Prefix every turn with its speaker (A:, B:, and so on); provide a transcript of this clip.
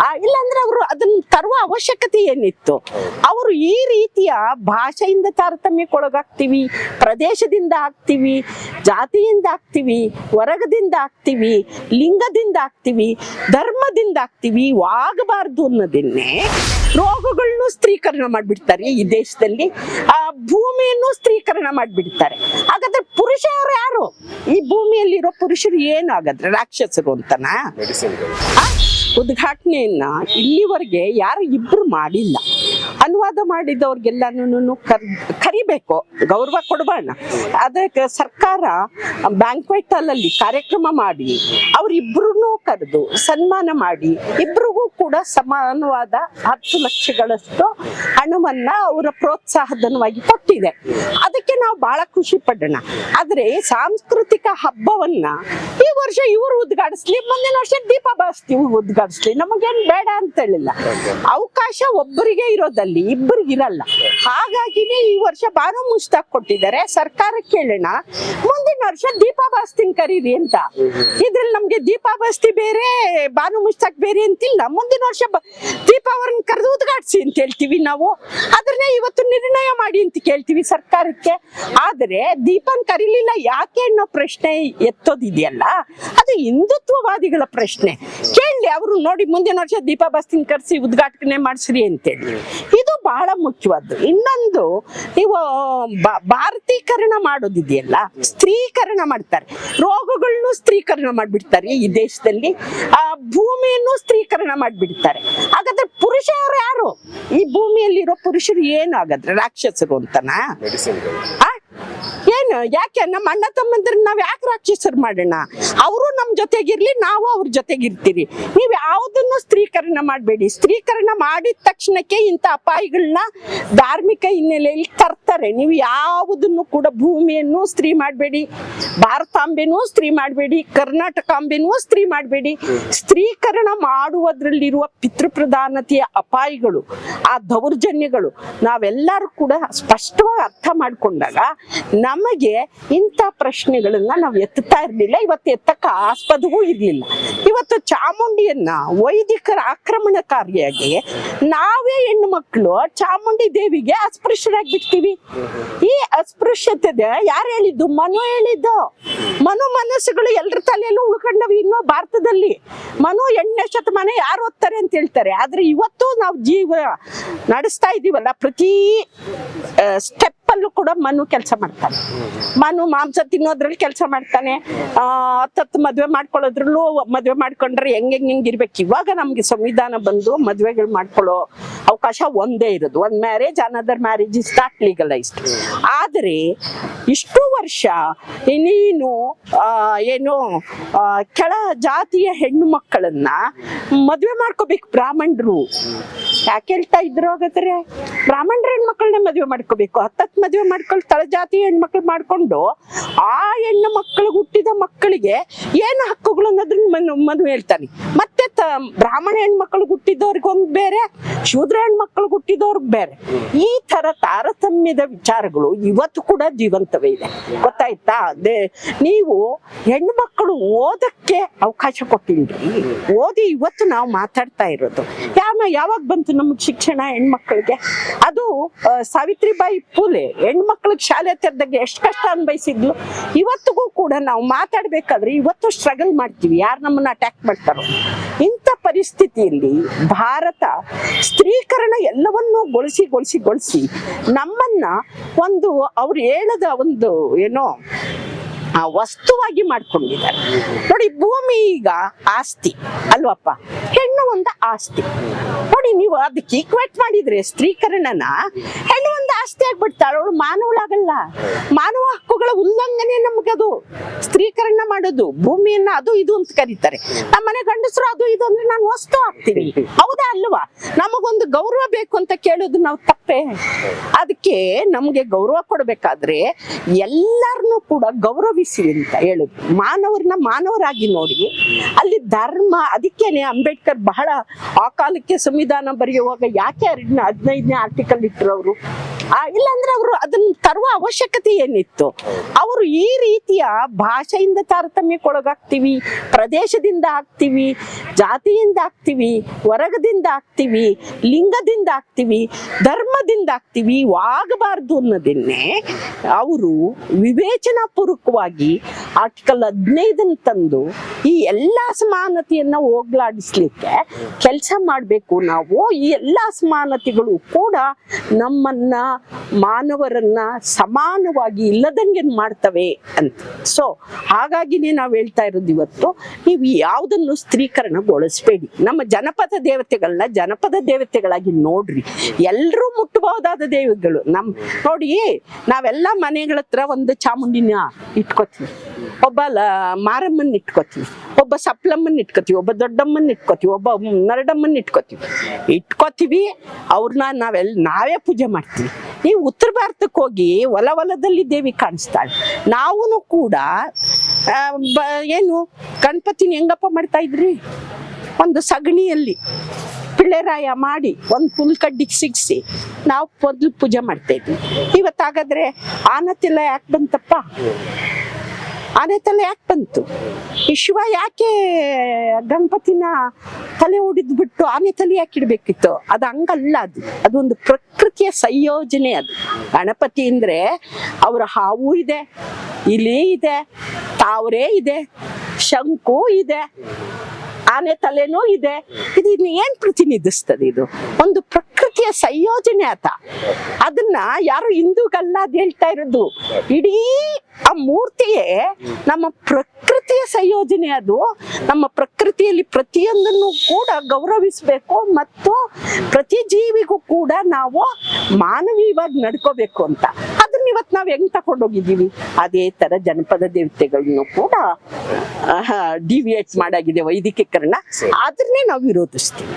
A: ಇಲ್ಲಾಂದ್ರೆ ಅವರು ಅದನ್ನ ತರುವ ಅವಶ್ಯಕತೆ ಏನಿತ್ತು? ಅವರು ಈ ರೀತಿಯ ಭಾಷೆಯಿಂದ ತಾರತಮ್ಯಕ್ಕೊಳಗಾಗ್ತೀವಿ ಪ್ರದೇಶದಿಂದ ಆಗ್ತೀವಿ ಜಾತಿಯಿಂದ ಆಗ್ತೀವಿ ವರ್ಗದಿಂದ ಆಗ್ತೀವಿ ಲಿಂಗದಿಂದ ಆಗ್ತೀವಿ ಧರ್ಮದಿಂದ ಆಗ್ತೀವಿ ಆಗಬಾರ್ದು ಅನ್ನೋದನ್ನೇ ರೋಗಗಳನ್ನು ಸ್ತ್ರೀಕರಣ ಮಾಡಿಬಿಡ್ತಾರೆ ಈ ದೇಶದಲ್ಲಿ. ಆ ಭೂಮಿಯನ್ನು ಸ್ತ್ರೀಕರಣ ಮಾಡಿಬಿಡ್ತಾರೆ. ಹಾಗಾದ್ರೆ ಪುರುಷರು ಯಾರು? ಈ ಭೂಮಿಯಲ್ಲಿರೋ ಪುರುಷರು ಏನು ಹಾಗಾದ್ರೆ? ರಾಕ್ಷಸರು ಅಂತನಾ? ಉದ್ಘಾಟನೆಯನ್ನ ಇಲ್ಲಿವರೆಗೆ ಯಾರು ಇಬ್ರು ಮಾಡಿಲ್ಲ. ಅನುವಾದ ಮಾಡಿದವ್ರಿಗೆಲ್ಲನೂ ಕರ್, ಕರಿಬೇಕು, ಗೌರವ ಕೊಡಬೇಡ ಅದಕ್ಕೆ ಸರ್ಕಾರ ಬ್ಯಾಂಕ್ವೆಟ್ ಅಲ್ಲಿ ಕಾರ್ಯಕ್ರಮ ಮಾಡಿ ಅವರಿಬ್ರು ಕರೆದು ಸನ್ಮಾನ ಮಾಡಿ, ಇಬ್ರಿಗೂ ಕೂಡ ಸಮಾನವಾದ ಹತ್ತು ಲಕ್ಷಗಳಷ್ಟು ಹಣವನ್ನ ಅವರ ಪ್ರೋತ್ಸಾಹಧನವಾಗಿ ಕೊಟ್ಟಿದೆ. ಅದಕ್ಕೆ ನಾವು ಬಹಳ ಖುಷಿ ಪಡೋಣ. ಆದ್ರೆ ಸಾಂಸ್ಕೃತಿಕ ಹಬ್ಬವನ್ನ ಈ ವರ್ಷ ಇವರು ಉದ್ಘಾಟಿಸ್ಲಿ, ಮುಂದಿನ ವರ್ಷ ದೀಪ ಬಾರಿಸ್ತೀವಿ ಉದ್ಘಾಟಿಸ್ಲಿ, ನಮಗೇನು ಬೇಡ ಅಂತ ಹೇಳಿಲ್ಲ ಅವಕಾಶ ಒಬ್ಬರಿಗೆ ಇರೋದಲ್ಲಿ. ಇಬ್ಬರಿಗೆ ಇರಲ್ಲ ಹಾಗಾಗಿನೇ ಈ ವರ್ಷ ಬಾನು ಮುಷ್ತಾಕ್ ಕೊಟ್ಟಿದ್ದಾರೆ. ಸರ್ಕಾರ ಕೇಳೋಣ. ಮುಂದಿನ ವರ್ಷ ದೀಪಾ ಕರೀರಿ ಅಂತ. ಇದ್ರಲ್ಲಿ ನಮ್ಗೆ ದೀಪಾ ಬಾಸ್ತಿ ಬೇರೆ, ಬಾನು ಮುಷ್ತಾಕ್ ಬೇರೆ ಅಂತಿಲ್ಲ. ಮುಂದಿನ ವರ್ಷ ದೀಪ ಅವ್ರನ್ನ ಕರೆದು ಉದ್ಘಾಟಿಸಿ ಅಂತ ಹೇಳ್ತೀವಿ ನಾವು. ಅದನ್ನೇ ಇವತ್ತು ನಿರ್ಣಯ ಮಾಡಿ ಅಂತ ಕೇಳ್ತೀವಿ ಸರ್ಕಾರಕ್ಕೆ. ಆದರೆ ದೀಪನ್ ಕರೀಲಿಲ್ಲ ಯಾಕೆ ಅನ್ನೋ ಪ್ರಶ್ನೆ ಎತ್ತೋದಿದೆಯಲ್ಲ? ಅದು ಹಿಂದುತ್ವವಾದಿಗಳ ಪ್ರಶ್ನೆ. ಕೇಳಿ ಅವರು ನೋಡಿ ಮುಂದಿನ ವರ್ಷ ದೀಪ ಬಸ್ತಿನ ಕರೆಸಿ ಉದ್ಘಾಟನೆ ಮಾಡಿಸ್ರಿ ಅಂತೇಳಿ. ಇದು ಬಹಳ ಮುಖ್ಯವಾದ್ದು. ಇನ್ನೊಂದು, ನೀವು ಭಾರತೀಕರಣ ಮಾಡೋದಿದೆಯಲ್ಲ, ಸ್ತ್ರೀಕರಣ ಮಾಡ್ತಾರೆ. ರೋಗಗಳನ್ನು ಸ್ತ್ರೀಕರಣ ಮಾಡಿಬಿಡ್ತಾರೆ ಈ ದೇಶದಲ್ಲಿ. ಆ ಭೂಮಿಯನ್ನು ಸ್ತ್ರೀಕರಣ ಮಾಡಿಬಿಡ್ತಾರೆ. ಹಾಗಾದ್ರೆ ಈ ಭೂಮಿಯಲ್ಲಿರೋ ಪುರುಷರು ಏನು ಹಾಗಾದ್ರೆ ರಾಕ್ಷಸರು ಅಂತನಾ? ಏನು? ಯಾಕೆ? ನಮ್ಮ ಅಣ್ಣ ತಮ್ಮಂದ್ರನ್ನ ನಾವ್ ಯಾಕೆ ರಾಕ್ಷಸರು ಮಾಡೋಣ? ಅವರು ನಮ್ ಜೊತೆಗಿರ್ಲಿ, ನಾವು ಅವ್ರ ಜೊತೆಗಿರ್ತೀರಿ. ನೀವ್ ಯಾವುದನ್ನು ಸ್ತ್ರೀಕರಣ ಮಾಡಬೇಡಿ. ಸ್ತ್ರೀಕರಣ ಮಾಡಿದ ತಕ್ಷಣಕ್ಕೆ ಇಂಥ ಅಪಾಯಗಳನ್ನ ಧಾರ್ಮಿಕ ಹಿನ್ನೆಲೆಯಲ್ಲಿ ತರ್ತಾರೆ. ನೀವು ಯಾವುದನ್ನು ಕೂಡ ಭೂಮಿಯನ್ನು ಸ್ತ್ರೀ ಮಾಡಬೇಡಿ, ಭಾರತಾಂಬೆನೂ ಸ್ತ್ರೀ ಮಾಡಬೇಡಿ, ಕರ್ನಾಟಕಾಂಬೆನೂ ಸ್ತ್ರೀ ಮಾಡಬೇಡಿ. ಸ್ತ್ರೀಕರಣ ಮಾಡುವುದರಲ್ಲಿರುವ ಪಿತೃಪ್ರಧಾನತೆಯ ಅಪಾಯಗಳು, ಆ ದೌರ್ಜನ್ಯಗಳು, ನಾವೆಲ್ಲರೂ ಕೂಡ ಸ್ಪಷ್ಟವಾಗಿ ಅರ್ಥ ಮಾಡಿಕೊಂಡಾಗ ನಮಗೆ ಇಂಥ ಪ್ರಶ್ನೆಗಳನ್ನ ನಾವು ಎತ್ತುತ್ತಾ ಇರಲಿಲ್ಲ. ಇವತ್ತು ಎತ್ತಕ್ಕ ಆಸ್ಪದವೂ ಇರಲಿಲ್ಲ. ಇವತ್ತು ಚಾಮುಂಡಿಯನ್ನ ವೈದಿಕರ ಆಕ್ರಮಣಕಾರಿಯಾಗಿ ನಾವೇ ಹೆಣ್ಣು ಮಕ್ಕಳು ಚಾಮುಂಡಿ ದೇವಿಗೆ ಅಸ್ಪೃಶ್ಯರಾಗಿ ಬಿಡ್ತೀವಿ. ಈ ಅಸ್ಪೃಶ್ಯತೆ ಯಾರು ಹೇಳಿದ್ದು? ಮನು ಹೇಳಿದ್ದು. ಮನು ಮನಸ್ಸುಗಳು ಎಲ್ಲರ ತಲೆಯಲ್ಲೂ ಉಳ್ಕೊಂಡವು ಇನ್ನೂ ಭಾರತದಲ್ಲಿ. ಮನು ಎಣ್ಣೆ ಶತಮಾನ ಯಾರು ಓದ್ತಾರೆ ಅಂತ ಹೇಳ್ತಾರೆ. ಆದ್ರೆ ಇವತ್ತು ನಾವು ಜೀವ ನಡೆಸ್ತಾ ಇದೀವಲ್ಲ ಪ್ರತಿ ಸ್ಟೆಪ್ ಅಲ್ಲೂ ಕೂಡ ಮನು ಕೆಲಸ ಮಾಡ್ತಾನೆ. ಮನು ಮಾಂಸ ತಿನ್ನೋದ್ರಲ್ಲಿ ಕೆಲಸ ಮಾಡ್ತಾನೆ. ಹತ್ತತ್ತು ಮದ್ವೆ ಮಾಡ್ಕೊಳ್ಳೋದ್ರಲ್ಲೂ ಮದ್ವೆ ಮಾಡ್ಕೊಂಡ್ರೆ ಹೆಂಗ್ ಹೆಂಗ್ ಹೆಂಗ್ ಇರ್ಬೇಕು? ಇವಾಗ ನಮ್ಗೆ ಸಂವಿಧಾನ ಬಂದು ಮದ್ವೆಗಳು ಮಾಡ್ಕೊಳ್ಳೋ ಅವಕಾಶ ಒಂದೇ ಇರೋದು. ಒಂದ್ marriage another marriage is not legalised ಆದ್ರೆ ಇಷ್ಟು ವರ್ಷ ನೀನು ಏನು ಕೆಳ ಜಾತಿಯ ಹೆಣ್ಣು ಮಕ್ಕಳನ್ನ ಮದ್ವೆ ಮಾಡ್ಕೋಬೇಕು ಬ್ರಾಹ್ಮಣರು. ಯಾಕೆ ಹೇಳ್ತಾ ಇದ್ರು ಹಾಗಾದ್ರೆ? ಬ್ರಾಹ್ಮಣರ ಹೆಣ್ಮಕ್ಳನ್ನೇ ಮದ್ವೆ ಮಾಡ್ಕೋಬೇಕು. ಹತ್ತತ್ ಮದ್ವೆ ಮಾಡ್ಕೊಂಡು ತಳಜಾತಿ ಹೆಣ್ಮಕ್ಳು ಮಾಡ್ಕೊಂಡು ಆ ಹೆಣ್ಣು ಮಕ್ಕಳಿಗೆ ಹುಟ್ಟಿದ ಮಕ್ಕಳಿಗೆ ಏನು ಹಕ್ಕುಗಳು ಅನ್ನೋದನ್ನ ಮದುವೆ ಹೇಳ್ತಾನೆ. ಮತ್ತೆ ಬ್ರಾಹ್ಮಣ ಹೆಣ್ಮಕ್ಳು ಹುಟ್ಟಿದವ್ರಿಗೆ ಒಂದ್ ಬೇರೆ, ಶೂದ್ರ ಹೆಣ್ಮಕ್ಳು ಹುಟ್ಟಿದವ್ರಿಗೆ ಬೇರೆ. ಈ ತರ ತಾರತಮ್ಯದ ವಿಚಾರಗಳು ಇವತ್ತು ಕೂಡ ಜೀವಂತವೇ ಇದೆ. ಗೊತ್ತಾಯ್ತಾ? ಅದೇ ನೀವು ಮಕ್ಕಳು ಓದಕ್ಕೆ ಅವಕಾಶ ಕೊಟ್ಟಿಲ್ರಿ. ಓದಿ ಇವತ್ತು ನಾವು ಮಾತಾಡ್ತಾ ಇರೋದು. ಯಾವ ಯಾವಾಗ ಬಂತು ನಮ್ಗೆ ಶಿಕ್ಷಣ ಹೆಣ್ಮಕ್ಳಿಗೆ? ಅದು ಸಾವಿತ್ರಿಬಾಯಿ ಫೂಲೆ ಹೆಣ್ಮಕ್ಳಿಗೆ ಶಾಲೆ ತೆರೆದಾಗ ಎಷ್ಟು ಕಷ್ಟ ಅನ್ಭವಿಸಿದ್ಲು? ಇವತ್ತಿಗೂ ಕೂಡ ನಾವು ಮಾತಾಡ್ಬೇಕಾದ್ರೆ ಇವತ್ತು ಸ್ಟ್ರಗಲ್ ಮಾಡ್ತೀವಿ. ಯಾರು ನಮ್ಮನ್ನ ಅಟ್ಯಾಕ್ ಮಾಡ್ತಾರೋ? ಇಂಥ ಪರಿಸ್ಥಿತಿಯಲ್ಲಿ ಭಾರತ ಸ್ತ್ರೀಕರಣ ಎಲ್ಲವನ್ನೂ ಗೊಳಿಸಿ ಗೊಳಿಸಿ ಗೊಳಿಸಿ ನಮ್ಮನ್ನ ಒಂದು ಅವ್ರು ಹೇಳದ ಒಂದು ಏನೋ ಆ ವಸ್ತುವಾಗಿ ಮಾಡ್ಕೊಂಡಿದ್ದಾರೆ. ನೋಡಿ ಭೂಮಿ ಈಗ ಆಸ್ತಿ ಅಲ್ವಪ್ಪ? ಒಂದು ಆಸ್ತಿ. ನೋಡಿ, ನೀವು ಅದಕ್ಕೆ ಈಕ್ವೇಟ್ ಮಾಡಿದ್ರೆ ಸ್ತ್ರೀಕರಣನ ಹೆಣ್ಣು ಒಂದು ಆಸ್ತಿ ಆಗ್ಬಿಡ್ತಾಳ. ಅವಳು ಮಾನವಳಾಗಲ್ಲ ಮಾನವ ಹಕ್ಕುಗಳ ಉಲ್ಲಂಘನೆ ನಮ್ಗದು. ಸ್ತ್ರೀಕರಣ ಮಾಡೋದು, ಭೂಮಿಯನ್ನ ಅದು ಇದು ಅಂತ ಕರೀತಾರೆ. ನಮ್ಮನೆ ಗಂಡಸರು ಅದು ಇದು ಅಂದ್ರೆ ನಾನು ವಸ್ತು ಆಗ್ತೀನಿ. ಹೌದಾ ಅಲ್ವಾ? ನಮಗೊಂದು ಗೌರವ ಬೇಕು ಅಂತ ಕೇಳೋದು ನಾವು ತಪ್ಪೇ. ಅದಕ್ಕೆ ನಮ್ಗೆ ಗೌರವ ಕೊಡ್ಬೇಕಾದ್ರೆ ಎಲ್ಲರನ್ನು ಕೂಡ ಗೌರವಿಸಿ ಅಂತ ಹೇಳುದು. ಮಾನವರನ್ನ ಮಾನವರಾಗಿ ನೋಡಿ. ಅಲ್ಲಿ ಧರ್ಮ, ಅದಕ್ಕೇನೆ ಅಂಬೇಡ್ಕರ್ ಬಹಳ ಆ ಕಾಲಕ್ಕೆ ಸಂವಿಧಾನ ಬರೆಯುವಾಗ ಯಾಕೆ ಹದಿನೈದನೇ ಆರ್ಟಿಕಲ್ ಇಟ್ಟರು ಅವರು? ಇಲ್ಲಾಂದ್ರೆ ಅವರು ಅದನ್ನ ತರುವ ಅವಶ್ಯಕತೆ ಏನಿತ್ತು? ಅವರು ಈ ರೀತಿಯ ಭಾಷೆಯಿಂದ ತಾರತಮ್ಯಕ್ಕೊಳಗಾಗ್ತೀವಿ ಪ್ರದೇಶದಿಂದ ಆಗ್ತೀವಿ, ಜಾತಿಯಿಂದ ಆಗ್ತೀವಿ, ವರ್ಗದಿಂದ ಆಗ್ತೀವಿ, ಲಿಂಗದಿಂದ ಆಗ್ತೀವಿ, ಧರ್ಮದಿಂದ ಆಗ್ತೀವಿ ಆಗಬಾರ್ದು ಅನ್ನೋದನ್ನೇ ಅವರು ವಿವೇಚನಾಪೂರ್ವಕವಾಗಿ ಆರ್ಟಿಕಲ್ ಹದಿನೈದನ್ನು ತಂದು ಈ ಎಲ್ಲ ಅಸಮಾನತೆಯನ್ನ ಹೋಗ್ಲಾಡಿಸ್ಲಿಕ್ಕೆ ಕೆಲಸ ಮಾಡಬೇಕು ನಾವು, ಈ ಎಲ್ಲ ಅಸಮಾನತೆಗಳು ಕೂಡ ನಮ್ಮನ್ನ ಮಾನವರನ್ನ ಸಮಾನವಾಗಿ ಇಲ್ಲದಂಗೆ ಮಾಡ್ತವೆ ಅಂತ. ಸೊ ಹಾಗಾಗಿನೇ ನಾವು ಹೇಳ್ತಾ ಇರೋದು ಇವತ್ತು, ನೀವು ಯಾವುದನ್ನು ಸ್ತ್ರೀಕರಣಗೊಳಿಸ್ಬೇಡಿ. ನಮ್ಮ ಜನಪದ ದೇವತೆಗಳನ್ನ ಜನಪದ ದೇವತೆಗಳಾಗಿ ನೋಡ್ರಿ. ಎಲ್ಲರೂ ಮುಟ್ಟಬಹುದಾದ ದೇವಿಗಳು. ನಮ್ ನೋಡಿ, ನಾವೆಲ್ಲ ಮನೆಗಳ ಹತ್ರ ಒಂದು ಚಾಮುಂಡಿನ ಇಟ್ಕೋತೀವಿ. ಒಬ್ಬ ಮಾರಮ್ಮನ್ನ ಮಾರಮ್ಮನ್ ಇಟ್ಕೋತೀವಿ. ಒಬ್ಬ ಸಪ್ಲಮ್ಮನ್ ಇಟ್ಕೋತೀವಿ. ಒಬ್ಬ ದೊಡ್ಡಮ್ಮನ್ ಇಟ್ಕೋತೀವಿ. ಒಬ್ಬ ನರಡಮ್ಮನ್ ಇಟ್ಕೋತೀವಿ. ಇಟ್ಕೋತೀವಿ. ಅವ್ರನ್ನ ನಾವೆಲ್ಲ ನಾವೇ ಪೂಜೆ ಮಾಡ್ತೀವಿ. ನೀವು ಉತ್ತರ ಭಾರತಕ್ಕೆ ಹೋಗಿ ಹೊಲ ಹೊಲದಲ್ಲಿ ದೇವಿ ಕಾಣಿಸ್ತಾಳೆ. ನಾವು ಕೂಡ ಏನು, ಗಣಪತಿನ ಹೆಂಗಪ್ಪ ಮಾಡ್ತಾ ಇದ್ರಿ? ಒಂದು ಸಗಣಿಯಲ್ಲಿ ಪಿಳ್ಳೆರಾಯ ಮಾಡಿ ಒಂದು ಹುಲ್ಕಡ್ಡಿಗೆ ಸಿಗಿಸಿ ನಾವು ಮೊದಲು ಪೂಜೆ ಮಾಡ್ತಾ ಇದ್ವಿ. ಇವತ್ತಾಗಾದ್ರೆ ಆನತಿಲ್ಲ ಯಾಕೆ ಬಂತಪ್ಪ? ಆನೆ ತಲೆ ಯಾಕೆ ಬಂತು? ಈ ಶಿವ ಯಾಕೆ ಗಣಪತಿನ ತಲೆ ಹೊಡಿದ್ ಬಿಟ್ಟು ಆನೆ ತಲೆ ಯಾಕೆ ಇಡ್ಬೇಕಿತ್ತು? ಅದು ಹಂಗಲ್ಲ ಅದು. ಅದೊಂದು ಪ್ರಕೃತಿಯ ಸಂಯೋಜನೆ ಅದು. ಗಣಪತಿ ಅಂದ್ರೆ ಅವರ ಹಾವು ಇದೆ, ಇಲಿ ಇದೆ, ತಾವರೆ ಇದೆ, ಶಂಕು ಇದೆ, ಆನೆ ತಲೆನೂ ಇದೆ. ಇದು ಇನ್ನು ಏನ್ ಪ್ರತಿನಿಧಿಸ್ತದೆ ಇದು? ಒಂದು ಪ್ರಕೃತಿಯ ಸಂಯೋಜನೆ ಆತ. ಅದನ್ನ ಯಾರು ಹಿಂದೂಗಲ್ಲ ಅದು ಹೇಳ್ತಾ ಇರೋದು? ಇಡೀ ಆ ಮೂರ್ತಿಯೇ ನಮ್ಮ ಪ್ರಕೃತಿಯ ಸಂಯೋಜನೆ ಅದು. ನಮ್ಮ ಪ್ರಕೃತಿಯಲ್ಲಿ ಪ್ರತಿಯೊಂದನ್ನು ಕೂಡ ಗೌರವಿಸಬೇಕು ಮತ್ತು ಪ್ರತಿ ಜೀವಿಗೂ ಕೂಡ ನಾವು ಮಾನವೀಯವಾಗಿ ನಡ್ಕೋಬೇಕು ಅಂತ. ಅದನ್ನ ಇವತ್ತು ನಾವು ಹೆಂಗ್ ತಗೊಂಡೋಗಿದ್ದೀವಿ? ಅದೇ ತರ ಜನಪದ ದೇವತೆಗಳನ್ನು ಕೂಡ ಡಿವಿಯೇಟ್ ಮಾಡಾಗಿದೆ ವೈದಿಕೀಕರಣ. ಅದನ್ನೇ ನಾವು ವಿರೋಧಿಸ್ತೀವಿ.